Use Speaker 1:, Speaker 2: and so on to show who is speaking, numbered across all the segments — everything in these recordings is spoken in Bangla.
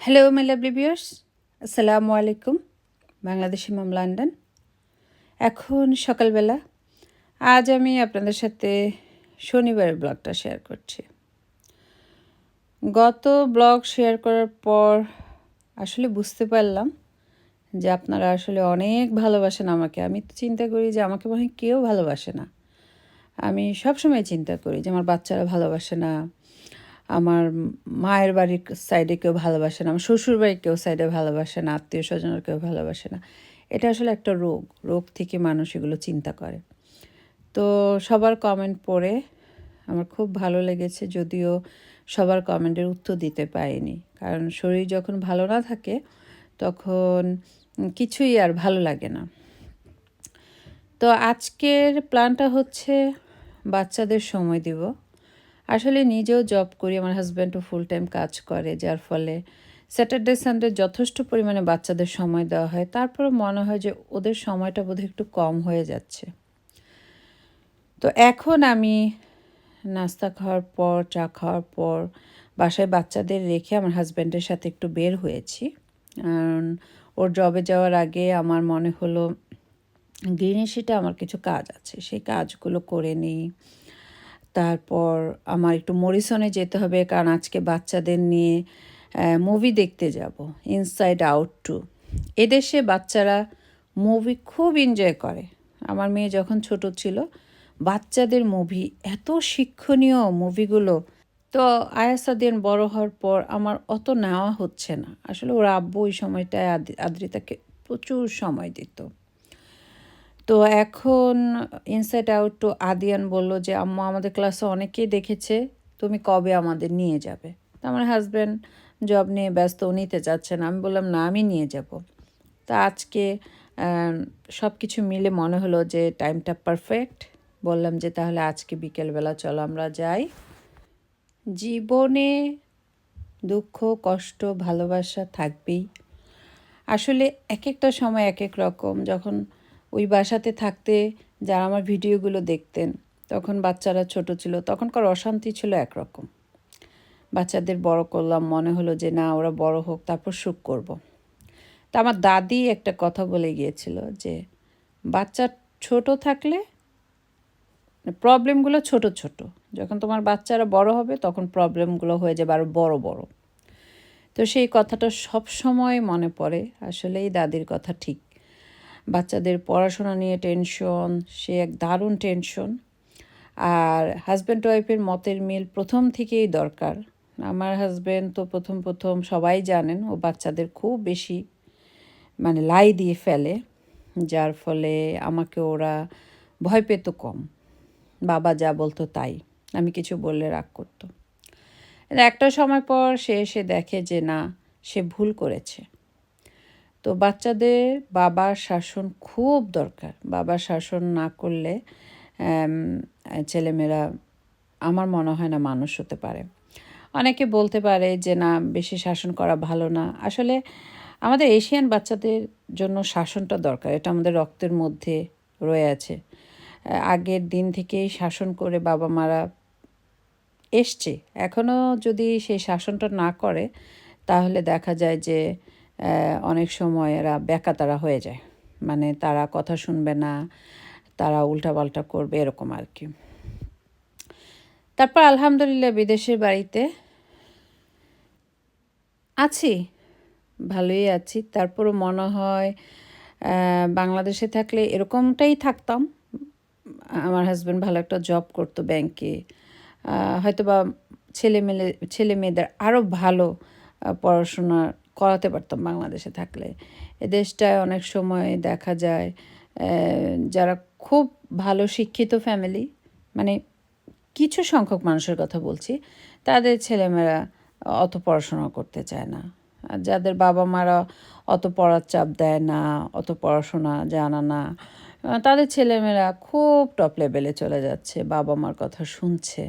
Speaker 1: হ্যালো মাই লাভলি ভিউয়ার্স আসসালামু আলাইকুম বাংলাদেশি মাম লন্ডন এখন সকালবেলা আজ আমি আপনাদের সাথে শনিবারের ব্লগটা শেয়ার করছি। গত ব্লগ শেয়ার করার পর আসলে বুঝতে পারলাম যে আপনারা আসলে অনেক ভালোবাসেন আমাকে। আমি তো চিন্তা করি যে আমাকে মনে হয় কেউ ভালোবাসে না। আমি সবসময় চিন্তা করি যে আমার বাচ্চারা ভালোবাসে না। আমার মায়ের বাড়ির সাইডে কেউ ভালোবাসে না, আমার শ্বশুর বাড়ির কেউ সাইডে ভালোবাসে না, আত্মীয় স্বজনের কেউ ভালোবাসে না। এটা আসলে একটা রোগ রোগ থেকে মানুষ এগুলো চিন্তা করে। তো সবার কমেন্ট পড়ে, আমার খুব ভালো লেগেছে, যদিও সবার কমেন্টের উত্তর দিতে পারিনি। কারণ শরীর যখন ভালো না থাকে, তখন কিছুই আর ভালো লাগে না। তো আজকের প্ল্যানটা হচ্ছে, বাচ্চাদের সময় দিব। আসলে নিজেও জব করি, আমার হাজব্যান্ডও ফুল টাইম কাজ করে, যার ফলে স্যাটারডে সানডে যথেষ্ট পরিমাণে বাচ্চাদের সময় দেওয়া হয়। তারপরে মনে হয় যে ওদের সময়টা বোধহয় একটু কম হয়ে যাচ্ছে। তো এখন আমি নাস্তা খাওয়ার পর, চা খাওয়ার পর বাসায় বাচ্চাদের রেখে আমার হাজব্যান্ডের সাথে একটু বের হয়েছি। কারণ ওর জবে যাওয়ার আগে আমার মনে হলো গ্রিনেশিটা আমার কিছু কাজ আছে। সেই কাজগুলো করে নিই। তারপর আমার একটু মরিসনে যেতে হবে, কারণ আজকে বাচ্চাদের নিয়ে মুভি দেখতে যাব ইনসাইড আউট টু এদেশে বাচ্চারা মুভি খুব এনজয় করে। আমার মেয়ে যখন ছোট ছিল, বাচ্চাদের মুভি এত শিক্ষণীয় মুভিগুলো তো আয়াসাদিয়ান বড় হওয়ার পর আমার অত নেওয়া হচ্ছে না। আসলে ওর আব্বু ওই সময়টায় আদ্রিতাকে প্রচুর সময় দিত। তো এখন ইনসাইড আউট টু আদিয়ান বলল যে, আম্মা, আমাদের ক্লাসে অনেকেই দেখেছে, তুমি কবে আমাদের নিয়ে যাবে? তো আমার হাজব্যান্ড জব নিয়ে ব্যস্ত নিতে চাচ্ছেন আমি বললাম, না, আমি নিয়ে যাব। তা আজকে সব কিছু মিলে মনে হলো যে টাইমটা পারফেক্ট বললাম যে, তাহলে আজকে বিকেলবেলা চলো, আমরা যাই। জীবনে দুঃখ, কষ্ট, ভালোবাসা থাকবেই। আসলে এক একটা সময় এক এক রকম। যখন ওই বাসাতে থাকতে যারা আমার ভিডিওগুলো দেখতেন, তখন বাচ্চারা ছোট ছিল, তখনকার অশান্তি ছিল একরকম। বাচ্চাদের বড় করলাম, মনে হলো যে না, ওরা বড় হোক, তারপর সুখ করব। তা আমার দাদি একটা কথা বলে গিয়েছিল যে, বাচ্চা ছোট থাকলে, প্রবলেমগুলো ছোট ছোট। যখন তোমার বাচ্চারা বড় হবে, তখন প্রবলেমগুলো হয়ে যাবে আরও বড় বড়। তো সেই কথাটা সব সময় মনে পড়ে। আসলে এই দাদির কথা ঠিক বাচ্চাদের পড়াশোনা নিয়ে টেনশন, সে এক দারুণ টেনশন। আর হাজব্যান্ড ওয়াইফের মতের মিল প্রথম থেকেই দরকার। আমার হাজব্যান্ড তো প্রথম প্রথম সবাই জানেন, ও বাচ্চাদের খুব বেশি মানে লাই দিয়ে ফেলে, যার ফলে আমাকে ওরা ভয় পেত কম। বাবা যা বলতো তাই, আমি কিছু বললে রাগ করতো। একটা সময় পর সে এসে দেখে যে না, সে ভুল করেছে। তো বাচ্চাদের বাবার শাসন খুব দরকার। বাবার শাসন না করলে ছেলেমেয়েরা আমার মনে হয় না মানুষ হতে পারে। অনেকে বলতে পারে যে, না, বেশি শাসন করা ভালো না। আসলে আমাদের এশিয়ান বাচ্চাদের জন্য শাসনটা দরকার। এটা আমাদের রক্তের মধ্যে রয়ে আছে। আগের দিন থেকেই শাসন করে বাবা মারা এসছে। এখনও যদি সেই শাসনটা না করে, তাহলে দেখা যায় যে অনেক সময় এরা বেকাতারা হয়ে যায়। মানে তারা কথা শুনবে না, তারা উল্টাপাল্টা করবে, এরকম আর কি। তারপর আলহামদুলিল্লাহ বিদেশের বাড়িতে আছি, ভালোই আছি। তারপরও মনে হয় বাংলাদেশে থাকলে এরকমটাই থাকতাম। আমার হাজব্যান্ড ভালো একটা জব করতো ব্যাংকে হয়তো বা ছেলে মেলে ছেলে মেয়েদের আরও ভালো পড়াশোনা করাতে পারতাম বাংলাদেশে থাকলে। এ দেশটায় অনেক সময় দেখা যায় যারা খুব ভালো শিক্ষিত ফ্যামিলি মানে কিছু সংখ্যক মানুষের কথা বলছি, তাদের ছেলেমেয়েরা অত পড়াশোনা করতে চায় না। আর যাদের বাবা মারা অত পড়ার চাপ দেয় না, অত পড়াশোনা জানা না তাদের ছেলেমেয়েরা খুব টপ লেভেলে চলে যাচ্ছে বাবা মার কথা শুনছে।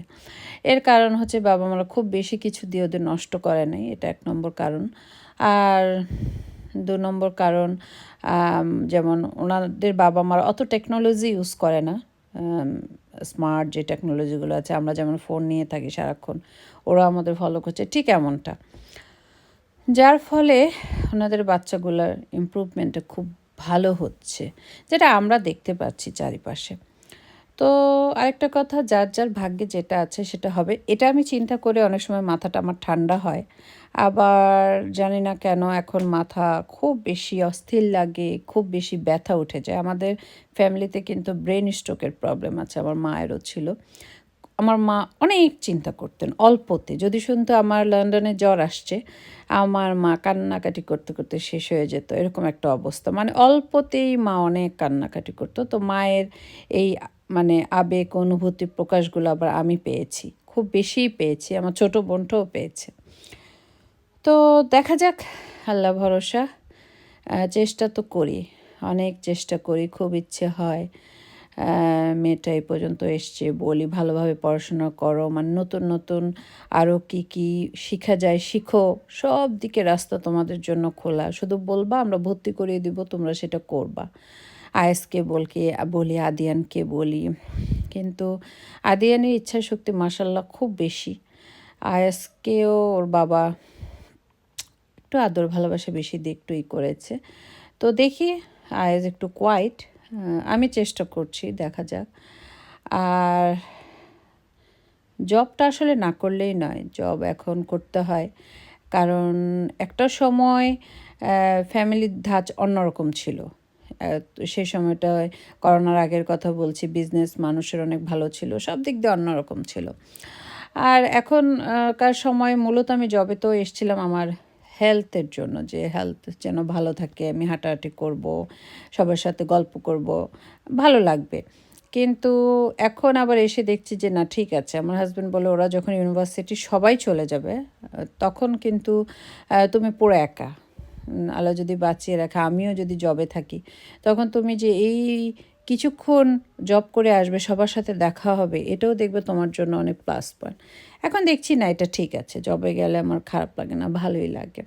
Speaker 1: এর কারণ হচ্ছে বাবা মারা খুব বেশি কিছু দিয়ে ওদের নষ্ট করে নাই, এটা এক নম্বর কারণ। আর দু নম্বর কারণ যেমন ওনাদের বাবা মারা অত টেকনোলজি ইউজ করে না। স্মার্ট যে টেকনোলজিগুলো আছে, আমরা যেমন ফোন নিয়ে থাকি সারাক্ষণ, ওরা আমাদের ফলো করছে ঠিক এমনটা। যার ফলে ওনাদের বাচ্চাগুলোর ইমপ্রুভমেন্টটা খুব ভালো হচ্ছে, যেটা আমরা দেখতে পাচ্ছি চারিপাশে। তো আরেকটা কথা, যার যার ভাগ্যে যেটা আছে সেটা হবে। এটা আমি চিন্তা করে অনেক সময় মাথাটা আমার ঠান্ডা হয়। আবার জানি না কেন এখন মাথা খুব বেশি অস্থির লাগে, খুব বেশি ব্যথা উঠে যায়। আমাদের ফ্যামিলিতে কিন্তু ব্রেন স্ট্রোকের প্রবলেম আছে, আমার মায়েরও ছিল। আমার মা অনেক চিন্তা করতেন অল্পতে। যদি শুনতো আমার লন্ডনে জ্বর আসছে, আমার মা কান্নাকাটি করতে করতে শেষ হয়ে যেত, এরকম একটা অবস্থা। মানে অল্পতেই মা অনেক কান্নাকাটি করতো। তো মায়ের এই মানে আবেগ, অনুভূতি প্রকাশগুলো আবার আমি পেয়েছি। খুব বেশিই পেয়েছি, আমার ছোট বোনটাও পেয়েছে। তো দেখা যাক, আল্লাহ ভরসা চেষ্টা তো করি, অনেক চেষ্টা করি, খুব ইচ্ছে হয়। মেয়েটা এই পর্যন্ত এসছে, বলি ভালোভাবে পড়াশোনা করো মানে নতুন নতুন আরও কি কি শেখা যায়, শিখো, সব দিকে রাস্তা তোমাদের জন্য খোলা। শুধু বলবা, আমরা ভর্তি করিয়ে দিব, তোমরা সেটা করবা। আয়েসকে বলকে, বলি, আদিয়ানকে বলি। কিন্তু আদিয়ানের ইচ্ছা শক্তি মাসাল্লাহ খুব বেশি। আয়েসকেও ওর বাবা একটু আদর ভালোবাসা বেশি দিয়ে একটু ই করেছে। তো দেখি আয়াজ একটু কোয়াইট আমি চেষ্টা করছি, দেখা যাক। আর জবটা আসলে না করলেই নয় জব এখন করতে হয়। কারণ একটা সময় ফ্যামিলির ধাঁচ অন্যরকম ছিল। সেই সময়টায় করোনার আগের কথা বলছি বিজনেস মানুষের অনেক ভালো ছিল সব দিক দিয়ে অন্যরকম ছিল। আর এখন আহ, কার সময় মূলত আমি জবে তো এসেছিলাম আমার হেলথের জন্য যে হেলথ যেন ভালো থাকে আমি হাঁটাহাঁটি করব সবার সাথে গল্প করব ভালো লাগবে। কিন্তু এখন আবার এসে দেখছি যে না ঠিক আছে আমার হাজব্যান্ড বলে ওরা যখন ইউনিভার্সিটি সবাই চলে যাবে তখন কিন্তু তুমি পুরো একা। আল্লাহ যদি বাঁচিয়ে রাখে, আমিও যদি জবে থাকি, তখন তুমি যে এই কিছুক্ষণ জব করে আসবে, সবার সাথে দেখা হবে, এটাও দেখবে তোমার জন্য অনেক প্লাস পয়েন্ট এখন দেখছি না, এটা ঠিক আছে জবে গেলে আমার খারাপ লাগে না, ভালোই লাগে।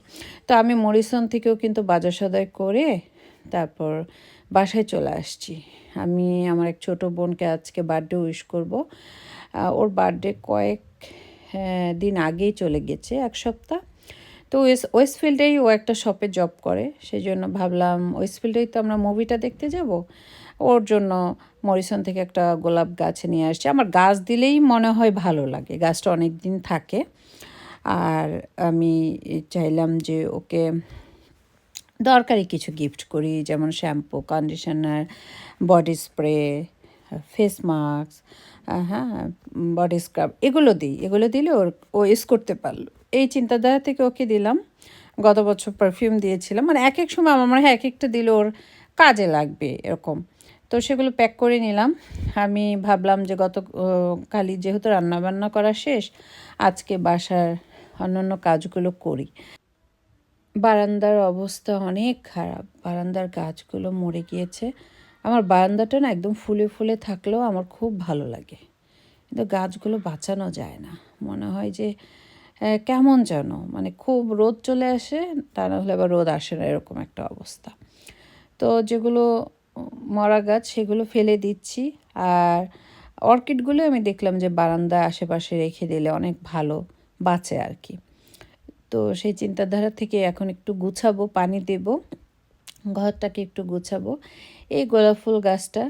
Speaker 1: তো আমি মরিসন থেকেও কিন্তু বাজার সদাই করে তারপর বাসায় চলে আসছি। আমি আমার এক ছোট বোনকে আজকে বার্থডে উইশ করব। ওর বার্থডে কয়েক দিন আগেই চলে গেছে, এক সপ্তাহ। তো ওয়েস্ট ওয়েস্টফিল্ডেই ও একটা শপে জব করে। সেই জন্য ভাবলাম ওয়েস্টফিল্ডেই তো আমরা মুভিটা দেখতে যাব। ওর জন্য মরিসন থেকে একটা গোলাপ গাছ নিয়ে আসছি। আমার গাছ দিলেই মনে হয় ভালো লাগে। গাছটা অনেক দিন থাকে। আর আমি চাইলাম যে ওকে দরকারি কিছু গিফট করি। যেমন shampoo conditioner body spray face mask হ্যাঁ বডি স্ক্রাব এগুলো দিই। এগুলো দিলে ওর, ও ইউজ করতে পারল। এই চিন্তাধারা থেকে ওকে দিলাম। গত বছর পারফিউম দিয়েছিলাম। মানে এক এক সময় আমার মনে হয় এক একটা দিলে ওর কাজে লাগবে এরকম। তো সেগুলো প্যাক করে নিলাম। আমি ভাবলাম যে গত কালই যেহেতু রান্নাবান্না করা শেষ, আজকে বাসার অন্যান্য কাজগুলো করি। বারান্দার অবস্থা অনেক খারাপ। বারান্দার গাছগুলো মরে গিয়েছে। আমার বারান্দাটা না একদম ফুলে ফুলে থাকলেও আমার খুব ভালো লাগে। কিন্তু গাছগুলো বাঁচানো যায় না। মনে হয় যে কেমন যেন? মানে খুব রোদ চলে আসে, তা না হলে আবার রোদ আসে না, এরকম একটা অবস্থা। তো যেগুলো মরা গাছ, সেগুলো ফেলে দিচ্ছি। আর অর্কিডগুলো আমি দেখলাম যে বারান্দা আশেপাশে রেখে দিলে অনেক ভালো, বাঁচে আর কি। তো সেই চিন্তাধারা থেকে এখন একটু গুছাবো, পানি দেব, ঘরটাকে একটু গুছাবো। এই গোলাপ ফুল গাছটা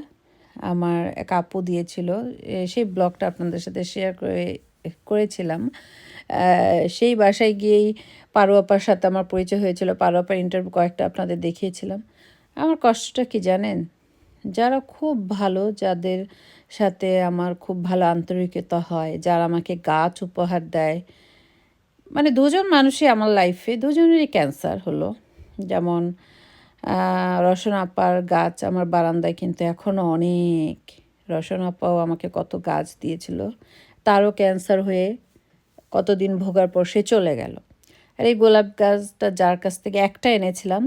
Speaker 1: আমার এক আপু দিয়েছিল সেই ব্লগটা আপনাদের সাথে শেয়ার করে, করেছিলাম। সেই বাসায় গিয়েই পারো আপার সাথে আমার পরিচয় হয়েছিল। পারো আপার ইন্টারভিউ কয়েকটা আপনাদের দেখিয়েছিলাম। আমার কষ্টটা কি জানেন? যারা খুব ভালো, যাদের সাথে আমার খুব ভালো আন্তরিকতা হয়, যারা আমাকে গাছ উপহার দেয় মানে দুজন মানুষই আমার লাইফে দুজনেরই ক্যান্সার হলো। যেমন রসন আপার গাছ আমার বারান্দায় কিন্তু এখনও অনেক। রসন আপাও আমাকে কত গাছ দিয়েছিল। তারও ক্যান্সার হয়ে কতদিন ভোগার পর সে চলে গেল। আর এই গোলাপ গাছটা যার কাছ থেকে একটা এনেছিলাম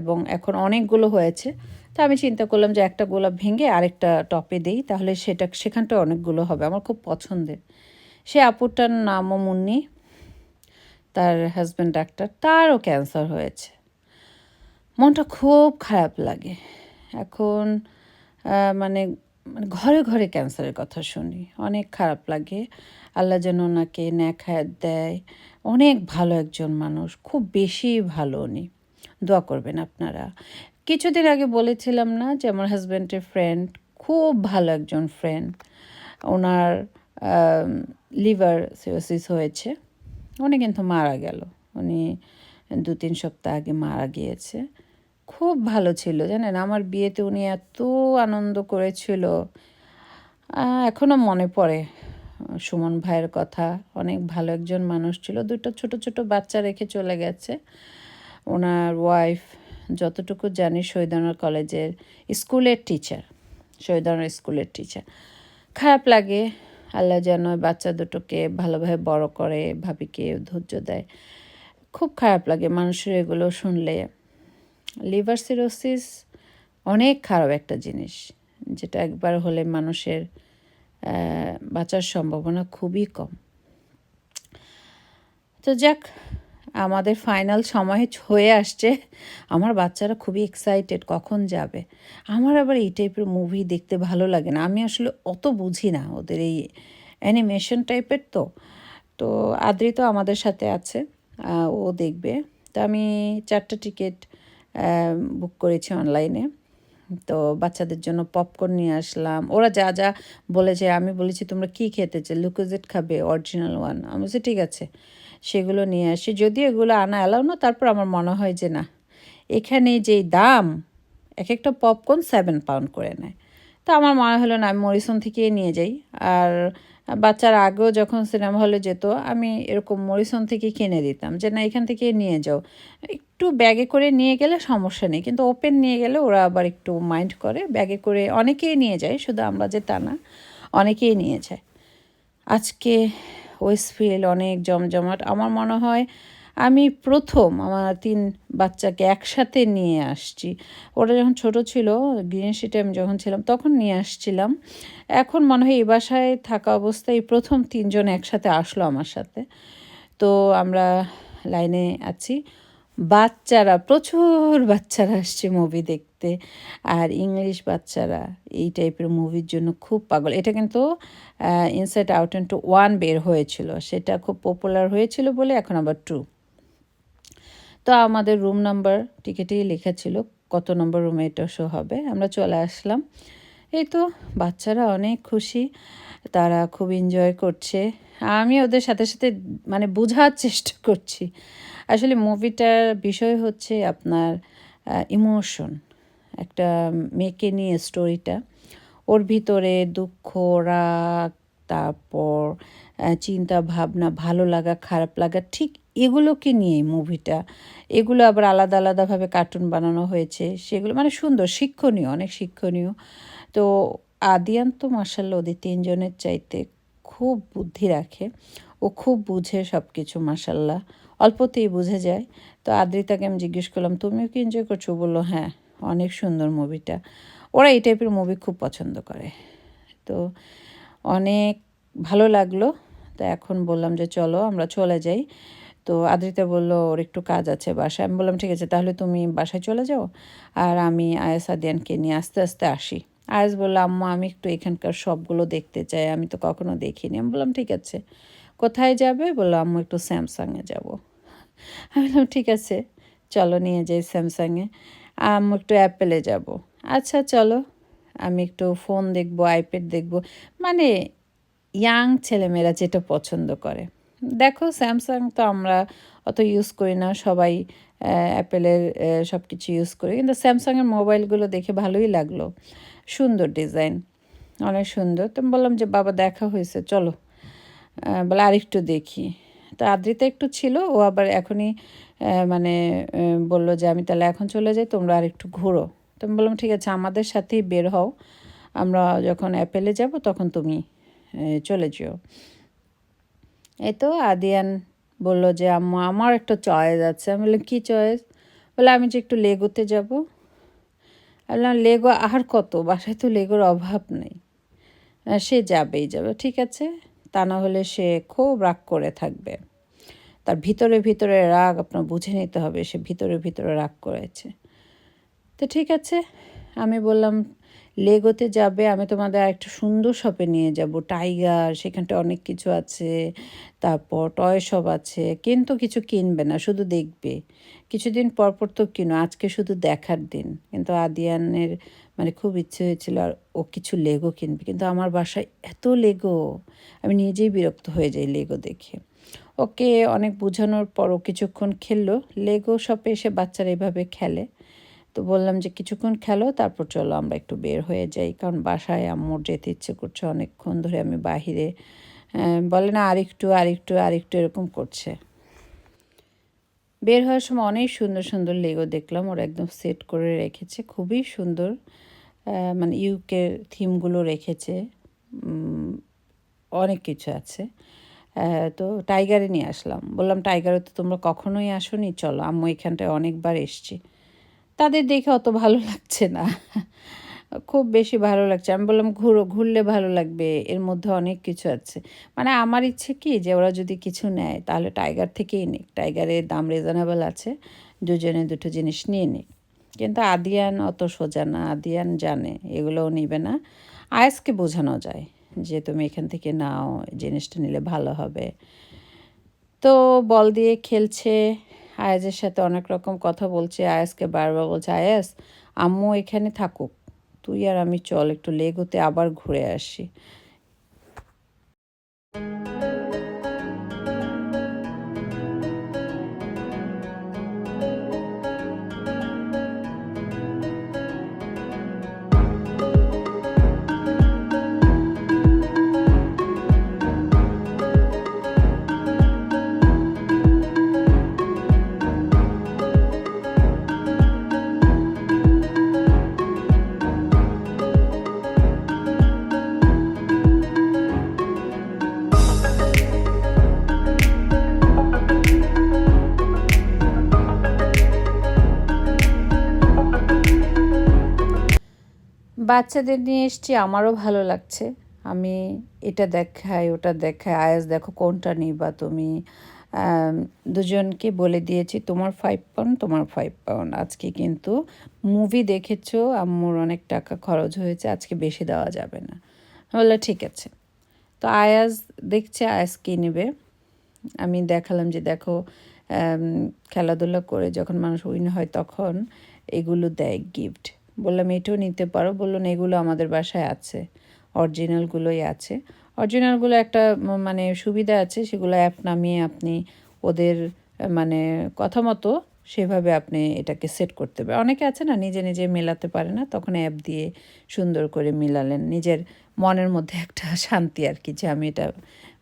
Speaker 1: এবং এখন অনেকগুলো হয়েছে, তো আমি চিন্তা করলাম যে একটা গোলাপ ভেঙে আরেকটা টপে দেই, তাহলে সেটা সেখানটা অনেকগুলো হবে, আমার খুব পছন্দের। সে আপুটার নামও মুন্নি, তার হাজব্যান্ড ডাক্তার তারও ক্যান্সার হয়েছে। মনটা খুব খারাপ লাগে। এখন মানে মানে ঘরে ঘরে ক্যান্সারের কথা শুনি। অনেক খারাপ লাগে। আল্লাহ যেন ওনাকে ন্যাক হায়াত দেয়। অনেক ভালো একজন মানুষ, খুব বেশি ভালো উনি। দোয়া করবেন আপনারা। কিছুদিন আগে বলেছিলাম না যে আমার হাজব্যান্ডের ফ্রেন্ড খুব ভালো একজন ফ্রেন্ড ওনার লিভার সিওসিস হয়েছে। উনি কিন্তু মারা গেল। উনি দু তিন সপ্তাহ আগে মারা গিয়েছে। খুব ভালো ছিল জানেন? আমার বিয়েতে উনি এত আনন্দ করেছিল। আহ, এখনও মনে পড়ে সুমন ভাইয়ের কথা। অনেক ভালো একজন মানুষ ছিল দুটো ছোট ছোট বাচ্চা রেখে চলে গেছে। ওনার ওয়াইফ যতটুকু জানি শহীদানোর কলেজের স্কুলের টিচার শহীদানোর স্কুলের টিচার খারাপ লাগে আল্লাহ যেন বাচ্চা দুটোকে ভালোভাবে বড় করে ভাবিকে ধৈর্য দেয়। খুব খারাপ লাগে মানুষের এগুলো শুনলে। লিভার সিরোসিস অনেক খারাপ একটা জিনিস, যেটা একবার হলে মানুষের বাঁচার সম্ভাবনা খুবই কম। তো যাক, আমাদের ফাইনাল সময় হয়ে আসছে। আমার বাচ্চারা খুবই এক্সাইটেড কখন যাবে? আমার আবার এই টাইপের মুভি দেখতে ভালো লাগে না। আমি আসলে অত বুঝি না ওদের এই অ্যানিমেশন টাইপের তো। তো আদ্রি তো আমাদের সাথে আছে ও দেখবে। তো আমি চারটা টিকিট বুক করেছি অনলাইনে তো বাচ্চাদের জন্য পপকর্ন নিয়ে আসলাম। ওরা যা যা বলেছে, আমি বলেছি, তোমরা কি খেতে চাই লুকোজেট খাবে অরিজিনাল ওয়ান আমি বলছি, ঠিক আছে। সেগুলো নিয়ে আসি। যদিও এগুলো আনা এলাও না, তারপর আমার মনে হয় যে না, এখানে যেই দাম এক একটা পপকর্ন সেভেন পাউন্ড করে নেয়। তো আমার মনে হলো না, আমি মরিসন থেকেই নিয়ে যাই। আর বাচ্চার আগেও যখন সিনেমা হলে যেত, আমি এরকম মরিসন থেকে কিনে দিতাম যে, না, এখান থেকে নিয়ে যাও। একটু ব্যাগে করে নিয়ে গেলে সমস্যা নেই, কিন্তু ওপেন নিয়ে গেলে ওরা আবার একটু মাইন্ড করে, ব্যাগে করে অনেকেই নিয়ে যায়, শুধু আমরা যে তা না, অনেকেই নিয়ে যায়। আজকে ওয়েস্টফিল্ড অনেক জমজমাট। আমার মনে হয় আমি প্রথম আমার তিন বাচ্চাকে একসাথে নিয়ে আসছি। ওরা যখন ছোট ছিল গ্রিন শিটে আমি যখন ছিলাম, তখন নিয়ে আসছিলাম। এখন মনে হয় এই বাসায় থাকা অবস্থায় প্রথম তিনজন একসাথে আসলো আমার সাথে। তো আমরা লাইনে আছি। বাচ্চারা, প্রচুর বাচ্চারা আসছে মুভি দেখতে। আর ইংলিশ বাচ্চারা এই টাইপের মুভির জন্য খুব পাগল। এটা কিন্তু ইনসাইড আউট টু ওয়ান বের হয়েছিল। সেটা খুব পপুলার হয়েছিল বলে এখন আবার টু তো আমাদের রুম নাম্বার টিকিটেই লেখা ছিল কত নম্বর রুমে এটা শো হবে। আমরা চলে আসলাম। এই তো বাচ্চারা অনেক খুশি, তারা খুব এনজয় করছে। আমি ওদের সাথে সাথে মানে বোঝার চেষ্টা করছি। আসলে মুভিটার বিষয় হচ্ছে আপনার ইমোশন একটা মেয়েকে নিয়ে স্টোরিটা ওর ভিতরে দুঃখ, রাগ, তারপর চিন্তা ভাবনা ভালো লাগা, খারাপ লাগা, ঠিক এগুলোকে নিয়ে মুভিটা। এগুলো আবার আলাদা আলাদাভাবে কার্টুন বানানো হয়েছে। সেগুলো মানে সুন্দর, শিক্ষণীয়, অনেক শিক্ষণীয়। তো আদিয়ান তো মার্শাল্লাহ ওদের তিনজনের চাইতে খুব বুদ্ধি রাখে। ও খুব বুঝে সব কিছু মাসাল্লাহ অল্পতেই বুঝে যায়। তো আদ্রিতাকে আমি জিজ্ঞেস করলাম, তুমিও কি এনজয় করছ? বলল হ্যাঁ অনেক সুন্দর মুভিটা। ওরা এই টাইপের মুভি খুব পছন্দ করে। তো অনেক ভালো লাগল। তো এখন বললাম যে, চলো, আমরা চলে যাই। তো আদ্রিতা বলল, ওর একটু কাজ আছে বাসায়। আমি বললাম, ঠিক আছে, তাহলে তুমি বাসায় চলে যাও আর আমি আয়াস আদিয়ানকে নিয়ে আস্তে আস্তে আসি। আয়াস বলল, আম্মা, আমি একটু এখানকার সবগুলো দেখতে চাই, আমি তো কখনো দেখিনি। আমি বললাম, ঠিক আছে। কোথায় যাবে? বলল, আম্মু, একটু স্যামসাংয়ে যাব। আমি বললাম, ঠিক আছে, চলো নিয়ে যাই স্যামসাংয়ে। আম্মু, একটু অ্যাপেলে যাব। আচ্ছা চলো, আমি একটু ফোন দেখব, আইপ্যাড দেখব। মানে ইয়াং ছেলেমেয়েরা যেটা পছন্দ করে। দেখো স্যামসাং তো আমরা অত ইউজ করি না। সবাই অ্যাপেলের সব কিছু ইউজ করি। কিন্তু স্যামসাংয়ের মোবাইলগুলো দেখে ভালোই লাগল। সুন্দর ডিজাইন অনেক সুন্দর। তো বললাম যে, বাবা, দেখা হয়েছে, চলো। বলে, আরেকটু দেখি। তো আদ্রিতা একটু ছিল, ও আবার এখনই মানে বলল যে, আমি তাহলে এখন চলে যাই, তোমরা আরেকটু ঘুরো। তো আমি বললাম, ঠিক আছে, আমাদের সাথেই বের হও। আমরা যখন অ্যাপেলে যাব, তখন তুমি চলে যেও। এই তো আদিয়ান বলল যে, আম্মা, আমার একটা চয়েস আছে। আমি বললাম, কী চয়েস বলে, আমি যে একটু লেগোতে যাব। আমি বললাম, লেগো আর কত? বাসায় তো লেগোর অভাব নেই। সে যাবেই, যাবে। ঠিক আছে। তা না হলে সে খুব রাগ করে থাকবে। তার ভিতরে ভিতরে রাগ আপনার বুঝে নিতে হবে, সে ভিতরে ভিতরে রাগ করেছে। তো ঠিক আছে। আমি বললাম লেগোতে যাবে, আমি তোমাদের একটা সুন্দর শপে নিয়ে যাব। টাইগার সেখানটা অনেক কিছু আছে, তারপর টয় শপ আছে, কিন্তু কিছু কিনবে না, শুধু দেখবে। কিছুদিন পর পর তো কিনো, আজকে শুধু দেখার দিন। কিন্তু আদিয়ানের মানে খুব ইচ্ছে হয়েছিল আর ও কিছু লেগো কিনবে, কিন্তু আমার বাসায় এত লেগো, আমি নিজেই বিরক্ত হয়ে যাই লেগো দেখে। ওকে অনেক বোঝানোর পর ও কিছুক্ষণ খেললো, লেগো শপে এসে বাচ্চারা এভাবে খেলে। তো বললাম যে, কিছুক্ষণ খেলো, তারপর চলো, আমরা একটু বের হয়ে যাই। কারণ বাসায় আম্মুর যেতে ইচ্ছে করছে অনেকক্ষণ ধরে আমি বাহিরে। বলে, না, আরেকটু আরেকটু আরেকটু, এরকম করছে। বের হওয়ার সময় অনেক সুন্দর সুন্দর লেগো দেখলাম। ওরা একদম সেট করে রেখেছে। খুবই সুন্দর মানে ইউকে থিমগুলো রেখেছে। অনেক কিছু আছে। তো টাইগারে নিয়ে আসলাম। বললাম, টাইগারে তো তোমরা কখনোই আসোনি, চলো, আম্মু এখানটায় অনেকবার এসছি। তাদের দেখে অত ভালো লাগছে না। খুব বেশি ভালো লাগছে। আমি বললাম, ঘুরো, ঘুরলে ভালো লাগবে। এর মধ্যে অনেক কিছু আছে। মানে আমার ইচ্ছে কি যে ওরা যদি কিছু নেয়, তাহলে টাইগার থেকেই নিক। টাইগারের দাম রিজনেবল আছে। দুজনে দুটো জিনিস নিয়ে নিক। কিন্তু আদিয়ান অত সোজা না। আদিয়ান জানে, এগুলোও নিবে না। আয়েসকে বোঝানো যায় যে তুমি এখান থেকে নাও, জিনিসটা নিলে ভালো হবে। তো বল দিয়ে খেলছে। আয়াজের সাথে অনেক রকম কথা বলছে, আয়াজকে বারবার বলছে আয়াস আম্মু এখানে থাকুক, তুই আর আমি চল, একটু লেগোতে আবার ঘুরে আসি। বাচ্চাদের নিয়ে এসছি, আমারও ভালো লাগছে। আমি এটা দেখাই, ওটা দেখাই, আয়াস দেখো কোনটা নিবা তুমি। দুজনকে বলে দিয়েছি, তোমার ফাইভ পাউন্ড তোমার ফাইভ পাউন্ড আজকে কিন্তু মুভি দেখেছ, আম্মুর অনেক টাকা খরচ হয়েছে, আজকে বেশি দেওয়া যাবে না। বললে ঠিক আছে। তো আয়াস দেখছে, আয়াস কী নেবে? আমি দেখালাম যে দেখো খেলাধুলা করে যখন মানুষ উইন হয় তখন এগুলো দেয় গিফট বললাম, এটাও নিতে পারো। বলল এগুলো আমাদের বাসায় আছে। অরিজিনালগুলোই আছে। অরিজিনালগুলো একটা মানে সুবিধা আছে, সেগুলো অ্যাপ নামিয়ে আপনি ওদের মানে কথা মতো সেভাবে আপনি এটাকে সেট করতে পারেন অনেকে আছে না, নিজে নিজে মেলাতে পারে না, তখন অ্যাপ দিয়ে সুন্দর করে মিলালেন। নিজের মনের মধ্যে একটা শান্তি আর কি, যে আমি এটা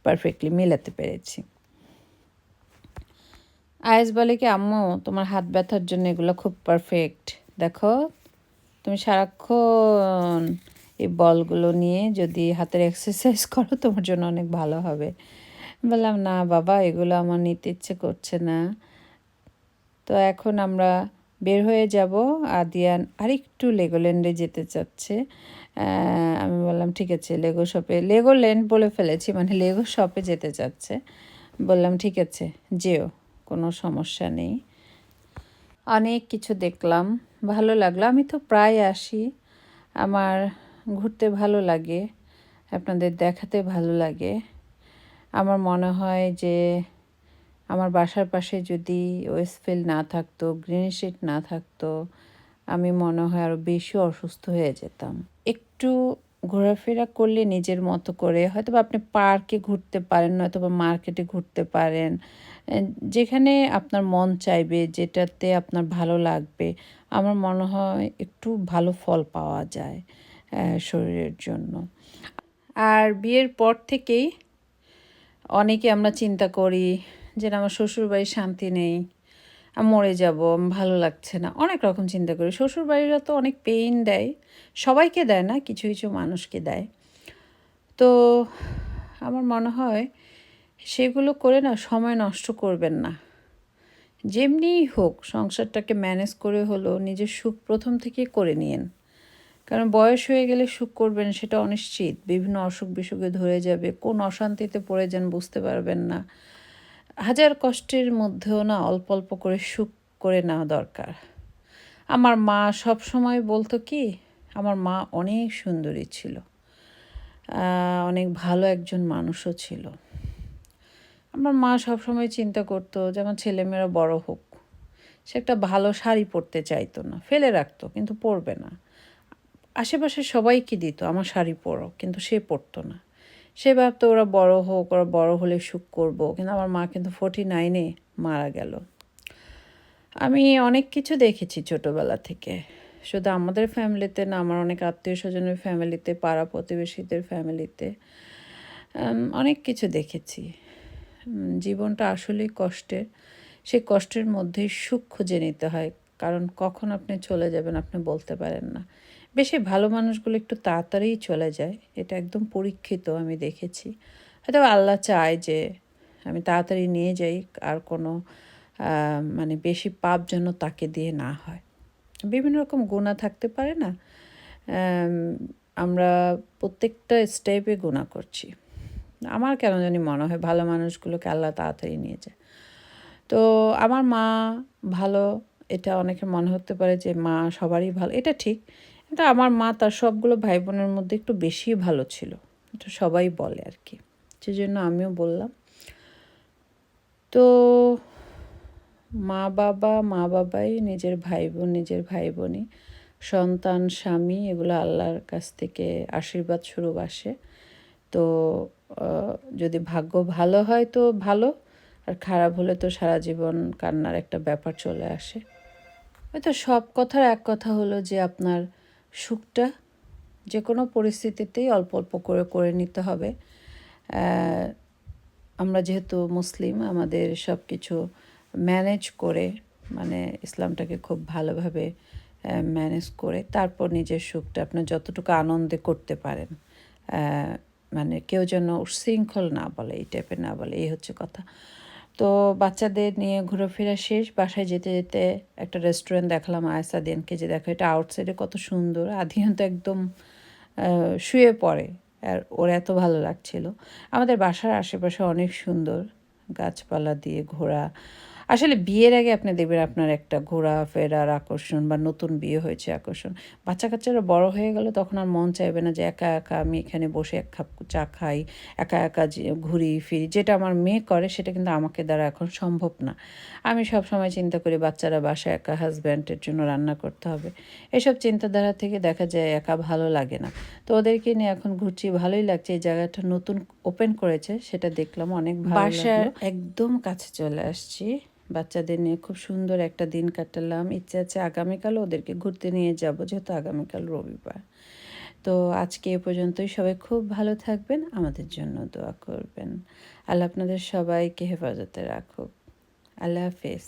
Speaker 1: পারফেক্টলি মেলাতে পেরেছি। আয়েস বলে কি, আম্মু, তোমার হাত ব্যথার জন্য এগুলো খুব পারফেক্ট। দেখো তুমি সারাক্ষণ এই বলগুলো নিয়ে যদি হাতের এক্সারসাইজ করো, তোমার জন্য অনেক ভালো হবে। বললাম, না বাবা, এগুলো আমার নিতে ইচ্ছে করছে না। তো এখন আমরা বের হয়ে যাব। আদিয়ান আরেকটু লেগোল্যান্ডে যেতে চাচ্ছে। আমি বললাম, ঠিক আছে লেগো শপে লেগোল্যান্ড বলে ফেলেছি মানে লেগো শপে যেতে চাচ্ছে। বললাম, ঠিক আছে, যেও, কোনো সমস্যা নেই। অনেক কিছু দেখলাম। ভালো লাগল। আমি তো প্রায় আসি। আমার ঘুরতে ভালো লাগে, আপনাদের দেখাতে ভালো লাগে। আমার মনে হয় যে আমার বাসার পাশে যদি ওয়েস্টফিল্ড না থাকতো গ্রিন শিট না থাকতো, আমি মনে হয় আরও বেশি অসুস্থ হয়ে যেতাম। একটু ঘোরাফেরা করলে নিজের মতো করে হয়তো বা আপনি পার্কে ঘুরতে পারেন নয়তো বা মার্কেটে ঘুরতে পারেন। যেখানে আপনার মন চাইবে, যেটাতে আপনার ভালো লাগবে আমার মনে হয় একটু ভালো ফল পাওয়া যায় শরীরের জন্য। আর বিয়ের পর থেকেই অনেকে আমরা চিন্তা করি যে আমার শ্বশুরবাড়ির শান্তি নেই মরে যাব ভালো লাগছে না। অনেক রকম চিন্তা করি। শ্বশুরবাড়িরা তো অনেক পেইন দেয়, সবাইকে দেয় না, কিছু কিছু মানুষকে দেয়। তো আমার মনে হয় সেগুলো করে না, সময় নষ্ট করবেন না। যেমনিই হোক, সংসারটাকে ম্যানেজ করে হলো নিজের সুখ প্রথম থেকে করে নিয়েন। কারণ বয়স হয়ে গেলে সুখ করবেন সেটা অনিশ্চিত। বিভিন্ন অসুখ বিসুখে ধরে যাবে, কোন অশান্তিতে পড়ে যান বুঝতে পারবেন না। হাজার কষ্টের মধ্যেও না অল্প অল্প করে সুখ করে নেওয়া দরকার। আমার মা সব সময় বলতো কি, আমার মা অনেক সুন্দরী ছিল অনেক ভালো একজন মানুষও ছিল। আমার মা সবসময় চিন্তা করতো যে আমার ছেলেমেয়েরা বড় হোক। সে একটা ভালো শাড়ি পরতে চাইতো না, ফেলে রাখতো, কিন্তু পরবে না। আশেপাশে সবাইকে দিত, আমার শাড়ি পরো কিন্তু সে পরতো না। সে ভাবতো ওরা বড় হোক, ওরা বড় হলে সুখ করব, কিন্তু আমার মা কিন্তু ফোর্টি নাইনে মারা গেল। আমি অনেক কিছু দেখেছি ছোটোবেলা থেকে। শুধু আমাদের ফ্যামিলিতে না, আমার অনেক আত্মীয় স্বজনের ফ্যামিলিতে পাড়া প্রতিবেশীদের ফ্যামিলিতে অনেক কিছু দেখেছি। জীবনটা আসলেই কষ্টের। সেই কষ্টের মধ্যেই সুখ খুঁজে নিতে হয়। কারণ কখন আপনি চলে যাবেন আপনি বলতে পারেন না। বেশি ভালো মানুষগুলো একটু তাড়াতাড়িই চলে যায়। এটা একদম পরীক্ষিত আমি দেখেছি। হয়তো আল্লাহ চায় যে আমি তাড়াতাড়ি নিয়ে যাই, আর কোনো মানে বেশি পাপ যেন তাকে দিয়ে না হয়। বিভিন্ন রকম গুণা থাকতে পারে না। আমরা প্রত্যেকটা স্টেপে গুণা করছি। আমার কেন জানি মনে হয় ভালো মানুষগুলোকে আল্লাহ তাড়াতাড়ি নিয়ে যায় তো আমার মা ভালো, এটা অনেকের মনে হতে পারে যে মা সবারই ভালো, এটা ঠিক। কিন্তু আমার মা তার সবগুলো ভাই বোনের মধ্যে একটু বেশি ভালো ছিল, এটা সবাই বলে আর কি। সেজন্য আমিও বললাম। তো মা বাবা, মা বাবাই, নিজের ভাই বোন নিজের ভাই বোনই সন্তান, স্বামী, এগুলো আল্লাহর কাছ থেকে আশীর্বাদ স্বরূপ আসে। তো যদি ভাগ্য ভালো হয় তো ভালো, আর খারাপ হলে তো সারা জীবন কান্নার একটা ব্যাপার চলে আসে। হয়তো সব কথার এক কথা হলো যে আপনার সুখটা যে কোনো পরিস্থিতিতেই অল্প অল্প করে করে নিতে হবে। আমরা যেহেতু মুসলিম, আমাদের সব কিছু ম্যানেজ করে মানে ইসলামটাকে খুব ভালোভাবে ম্যানেজ করে, তারপর নিজের সুখটা আপনার যতটুকু আনন্দে করতে পারেন। মানে কেউ যেন উশৃঙ্খল না বলে, এই টাইপের না বলে, এই হচ্ছে কথা। তো বাচ্চাদের নিয়ে ঘোরাফেরা শেষ, বাসায় যেতে যেতে একটা রেস্টুরেন্ট দেখলাম আয়সা দিনকে যে দেখো এটা আউটসাইডে কত সুন্দর। আধিয়ান তো একদম শুয়ে পড়ে, আর ওর এত ভালো লাগছিল। আমাদের বাসার আশেপাশে অনেক সুন্দর গাছপালা দিয়ে ঘোরা আসলে বিয়ের আগে আপনি দেখবেন আপনার একটা ঘোরা ফেরার আকর্ষণ বা নতুন বিয়ে হয়েছে আকর্ষণ। বাচ্চা কাচ্চারা বড় হয়ে গেল তখন আর মন চাইবে না যে একা একা আমি এখানে বসে এক খাপ চা খাই একা একা ঘুরি ফিরি। যেটা আমার মেয়ে করে সেটা কিন্তু আমাকে দ্বারা এখন সম্ভব না। আমি সব সময় চিন্তা করি বাচ্চারা বাসায় একা হাজব্যান্ডের জন্য রান্না করতে হবে। এসব চিন্তাধারা থেকে দেখা যায় একা ভালো লাগে না। তো ওদেরকে নিয়ে এখন ঘুরছি ভালোই লাগছে। এই জায়গাটা নতুন ওপেন করেছে সেটা দেখলাম অনেক ভালো একদম কাছে চলে আসছি। বাচ্চাদের নিয়ে খুব সুন্দর একটা দিন কাটালাম। ইচ্ছে আছে আগামীকাল ওদেরকে ঘুরতে নিয়ে যাব, যেহেতু আগামীকাল রবিবার। তো আজকে এ পর্যন্তই। সবাই খুব ভালো থাকবেন, আমাদের জন্য দোয়া করবেন। আল্লাহ আপনাদের সবাইকে হেফাজতে রাখুক। আল্লাহ হাফেজ।